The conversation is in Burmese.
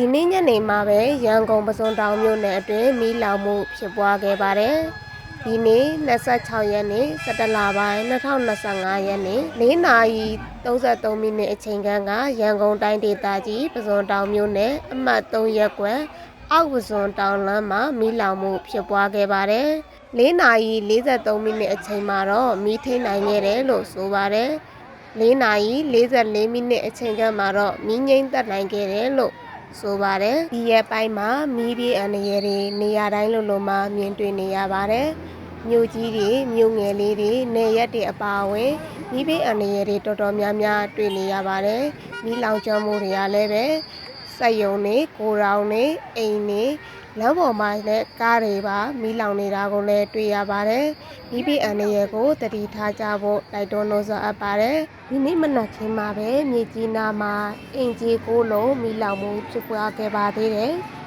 ဒီနေ့ညနေမှာပဲရန်ကုန်ပစွန်တောင်မြို့နယ်အတွင်းမီးလောင်မှုဖြစ်ပွားခဲ့ပါတယ်။ဒီနေ့26ရက်နေ့17လပိုင်း2025ရက်နေ့4နာရီ33မိနစ်အချိန်ခန့်ကရန်ကုန်တိုင်းဒေသကြီးပစွန်တောင်မြို့နယ်အမှတ်3ရပ်ကွက်အောက်ပစွန်တောင်လမ်းမှာမီးလောင်မှုဖြစ်ပွားခဲ့ပါတယ်။4နာရီ43မိနစ်အချိန်မှာတော့မီးထိန်နိုင်ခဲ့တယ်လို့ဆိုပါတယ်။4နာရီ44မိနစ်အချိန်ခန့်မှာတော့မီးငိမ့်သက်နိုင်ခဲ့တယ်လို့ ဆိုပါတယ်ဒီရက်ပိုင်းမှာမီးပြေးအန္တရာယ်တွေနေရာတိုင်းလိုလိုမှာမြင်တွေ့နေရပါတယ်မြို့ကြီးတွေမြို့ငယ်လေးတွေနေရက်တွေအပါအဝင်မီးပြေးအန္တရာယ်တွေတော်တော်များများတွေ့နေရပါတယ်မီးလောင်ကျွမ်းမှုတွေကလည်းပဲ စက်ယုံတွေကိုရောင်တွေအိမ်တွေလမ်းပေါ်မှာလည်းကားတွေပါမီးလောင်နေတာကိုလည်းတွေ့ရပါတယ်မီးပြေးအန္တရာယ်ကိုတတိထားကြဖို့တိုက်တွန်းလို့ဆိုအပ်ပါတယ်ဒီနေ့မနက်ခင်းမှာပဲမြေကြီးနားမှာအင်ဂျီကိုလုံးမီးလောင်မှုဖြစ်ပွားခဲ့ပါသေးတယ်။